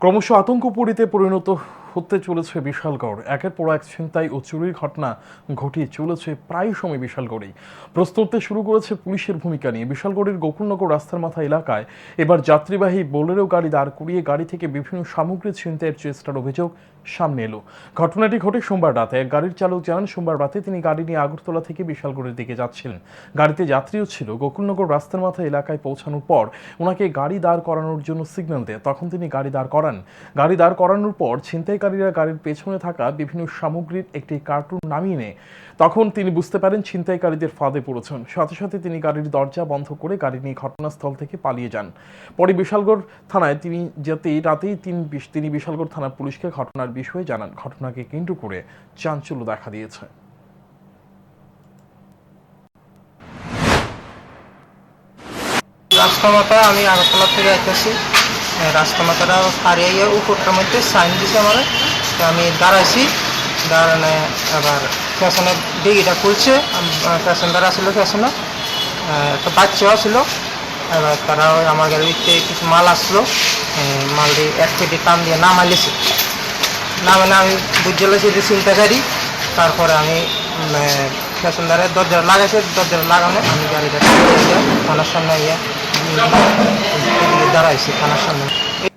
ক্রমশ আতঙ্কপুরীতে পরিণত হতে চলেছে বিশালগড়। একের পর এক ছিনতাই ও চুরির ঘটনা ঘটিয়ে চলেছে প্রায় সময় বিশালগড়েই। উঠতে শুরু করেছে পুলিশের ভূমিকা নিয়ে। বিশালগড়ের গোকুলনগর রাস্তার মাথা এলাকায় এবার যাত্রীবাহী বোলেরো গাড়ি দাঁড় করিয়ে গাড়ি থেকে বিভিন্ন সামগ্রী ছিনতাইয়ের চেষ্টার অভিযোগ সামনে এলো। ঘটনাটি ঘটে সোমবার রাতে। এক গাড়ির চালক জানান, সোমবার রাতে তিনি গাড়ি নিয়ে আগরতলা থেকে বিশালগড়ের দিকে যাচ্ছিলেন। গাড়িতে যাত্রীও ছিল। গোকুলনগর রাস্তার মাথা এলাকায় পৌঁছানোর পর ওনাকে গাড়ি দাঁড় করানোর জন্য সিগন্যাল দেয়। তখন তিনি গাড়ি দাঁড় করান। গাড়ি দাঁড় করানোর পর ছিনতাইকারীরা গাড়ির পেছনে থাকা বিভিন্ন সামগ্রীর একটি কার্টুন নামিয়ে নেয়। তখন তিনি বুঝতে পারেন ছিনতাইকারীদের ফাঁদে পড়েছেন। সাথে সাথে তিনি গাড়ির দরজা বন্ধ করে গাড়ি নিয়ে ঘটনাস্থল থেকে পালিয়ে যান। পরে বিশালগড় থানায় তিনি যেতে রাতেই তিনি বিশ- তিনি বিশালগড় থানার পুলিশকে ঘটনার বিষয়ে জানান। ঘটনাকে কেন্দ্র করে চাঞ্চল্য দেখা দিয়েছে। রাস্তামাতা আমি আগরতলা থেকে আইতেছি রাস্তামাতাটা পাড়ি আইয়া উপরটার মধ্যে সাইন দিছে আমার। তো আমি দাঁড়াইছি দাঁড়ানে আবার পেছনে ডিগিটা খুলছে প্যাসেঞ্জার আসলো পেছনে আহ, একটা বাচ্চাও ছিল। এবার তারা আমার গাড়িতে কিছু মাল আসলো। মাল দিয়ে এক পেটি টান দিয়ে নামাইলেছে না মানে আমি বুঝতে লাগছি যে চিন্তাকারী তারপরে আমি ফ্যাশন প্যাসেঞ্জারের দরজা লাগাইছে। দরজা লাগানো আমি গাড়িটা থানার সামনে ইয়ে দাঁড়াইছি থানার সামনে।